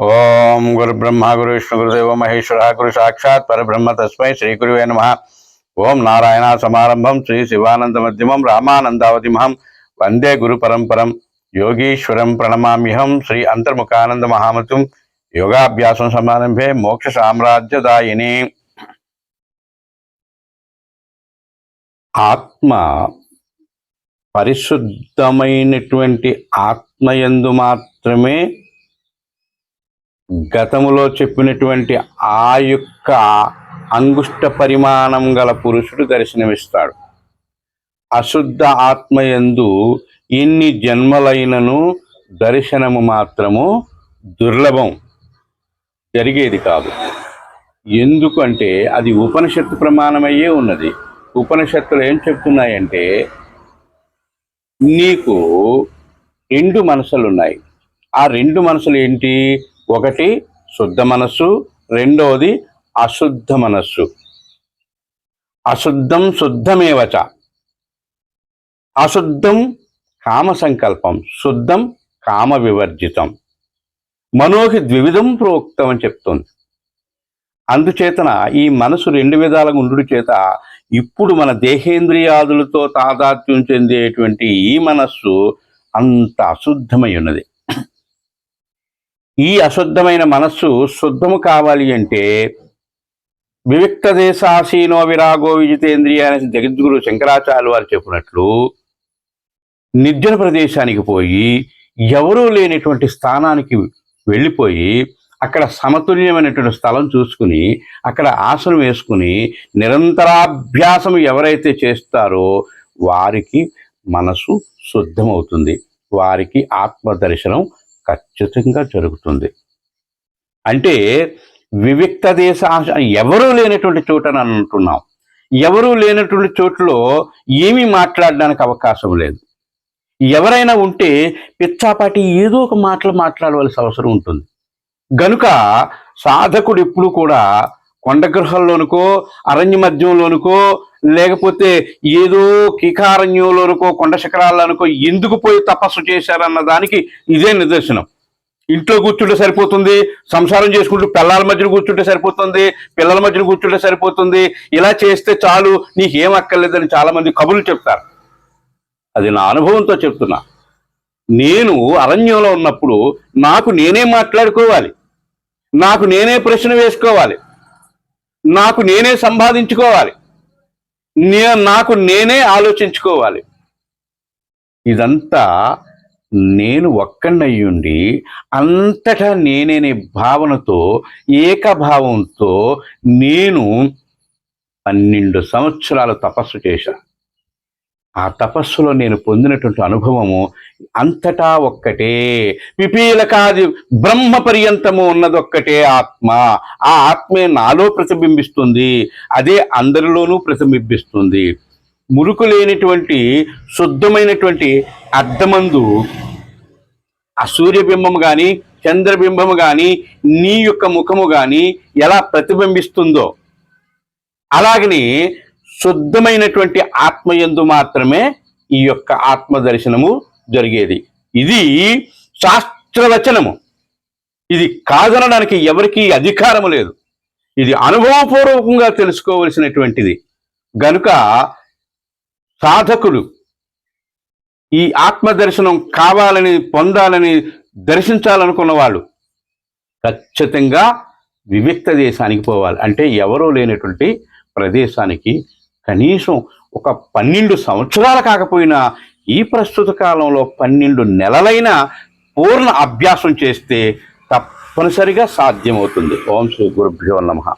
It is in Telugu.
ఓం గురు బ్రహ్మ గురు విష్ణు గురుదేవ మహేశ్వర గురు సాక్షాత్ పరబ్రహ్మ తస్మై శ్రీ గురువే నమ. ఓం నారాయణ సమారంభం శ్రీ శివానంద మధ్యమం రామానందావతిమహం. వందే గురు పరంపరం. యోగీశ్వరం ప్రణమామ్యహం శ్రీ అంతర్ముఖానంద మహామతుం. యోగాభ్యాసం సమారంభే మోక్ష సామ్రాజ్యదాయిని. ఆత్మ పరిశుద్ధమైనటువంటి ఆత్మయందు మాత్రమే గతములో చెప్పినటువంటి ఆ యొక్క అంగుష్ట పరిమాణం గల పురుషుడు దర్శనమిస్తాడు. అశుద్ధ ఆత్మయందు ఎన్ని జన్మలైనను దర్శనము మాత్రము దుర్లభం జరిగేది కాదు. ఎందుకంటే అది ఉపనిషత్తు ప్రమాణమయ్యే ఉన్నది. ఉపనిషత్తులు ఏం చెప్తున్నాయంటే నీకు రెండు మనసులు ఉన్నాయి ఆ రెండు మనసులు ఏంటి? ఒకటి శుద్ధ మనస్సు రెండవది అశుద్ధ మనస్సు. అశుద్ధం శుద్ధమేవచ? అశుద్ధం కామ సంకల్పం శుద్ధం కామ వివర్జితం మనోహి ద్వివిధం ప్రోక్తం అని చెప్తుంది. అందుచేతన ఈ మనసు రెండు విధాలుగా ఉండు చేత ఇప్పుడు మన దేహేంద్రియాదులతో తాదాత్మ్యం చెందేటువంటి ఈ మనస్సు అంత అశుద్ధమై ఉన్నది. ఈ అశుద్ధమైన మనస్సు శుద్ధము కావాలి అంటే వివిక్త దేశాసీనో విరాగో విజితేంద్రియ అనే జగద్గురు శంకరాచార్య వారు చెప్పినట్లు నిర్జన ప్రదేశానికి పోయి ఎవరూ లేనటువంటి స్థానానికి వెళ్ళిపోయి అక్కడ సమతుల్యమైనటువంటి స్థలం చూసుకుని అక్కడ ఆసనం వేసుకుని నిరంతరాభ్యాసం ఎవరైతే చేస్తారో వారికి మనసు శుద్ధమవుతుంది. వారికి ఆత్మదర్శనం ఖచ్చితంగా జరుగుతుంది. అంటే వివిక్త దేశ ఎవరూ లేనటువంటి చోటని అంటున్నాం. ఎవరూ లేనటువంటి చోట్లో ఏమీ మాట్లాడడానికి అవకాశం లేదు. ఎవరైనా ఉంటే పిచ్చాపాటి ఏదో ఒక మాటలు మాట్లాడవలసిన అవసరం ఉంటుంది. గనుక సాధకుడు ఎప్పుడు కూడా కొండగృహంలోనుకో అరణ్య మధ్యంలోనుకో లేకపోతే ఏదో కీకారణ్యంలోనుకో కొండ శిఖరాలనుకో ఎందుకు పోయి తపస్సు చేశారన్న దానికి ఇదే నిదర్శనం. ఇంట్లో కూర్చుంటే సరిపోతుంది సంసారం చేసుకుంటూ పిల్లల మధ్యన కూర్చుంటే సరిపోతుంది పిల్లల మధ్యన కూర్చుంటే సరిపోతుంది ఇలా చేస్తే చాలు నీకేం అక్కర్లేదని చాలామంది కబుర్లు చెప్తారు. అది నా అనుభవంతో చెప్తున్నా. నేను అరణ్యంలో ఉన్నప్పుడు నాకు నేనే మాట్లాడుకోవాలి. నాకు నేనే ప్రశ్న వేసుకోవాలి. నాకు నేనే సంపాదించుకోవాలి. నే నాకు నేనే ఆలోచించుకోవాలి. ఇదంతా నేను ఒక్కడయ్యుండి అంతటా నేనేనే భావనతో ఏకభావంతో నేను పన్నెండు సంవత్సరాలు తపస్సు చేశాను ఆ తపస్సులో నేను పొందినటువంటి అనుభవము అంతటా ఒక్కటే. పిపీలకాది బ్రహ్మ పర్యంతము ఉన్నదొక్కటే ఆత్మ. ఆ ఆత్మే నాలో ప్రతిబింబిస్తుంది. అదే అందరిలోనూ ప్రతిబింబిస్తుంది. మురుకు లేనిటువంటి శుద్ధమైనటువంటి అర్థమందు ఆ సూర్యబింబము కానీ చంద్రబింబము కానీ నీ యొక్క ముఖము కానీ ఎలా ప్రతిబింబిస్తుందో అలాగని శుద్ధమైనటువంటి ఆత్మయందు మాత్రమే ఈ యొక్క ఆత్మ దర్శనము జరిగేది. ఇది శాస్త్రవచనము. ఇది కాదనడానికి ఎవరికీ అధికారము లేదు. ఇది అనుభవపూర్వకంగా తెలుసుకోవలసినటువంటిది. గనుక సాధకులు ఈ ఆత్మ దర్శనం కావాలని పొందాలని దర్శించాలనుకున్న వాళ్ళు ఖచ్చితంగా వివిక్త దేశానికి పోవాలి. అంటే ఎవరో లేనటువంటి ప్రదేశానికి కనీసం ఒక పన్నెండు సంవత్సరాలు కాకపోయినా ఈ ప్రస్తుత కాలంలో పన్నెండు నెలలైన పూర్ణ అభ్యాసం చేస్తే తప్పనిసరిగా సాధ్యమవుతుంది. ఓం శ్రీ గురుభ్యో నమః.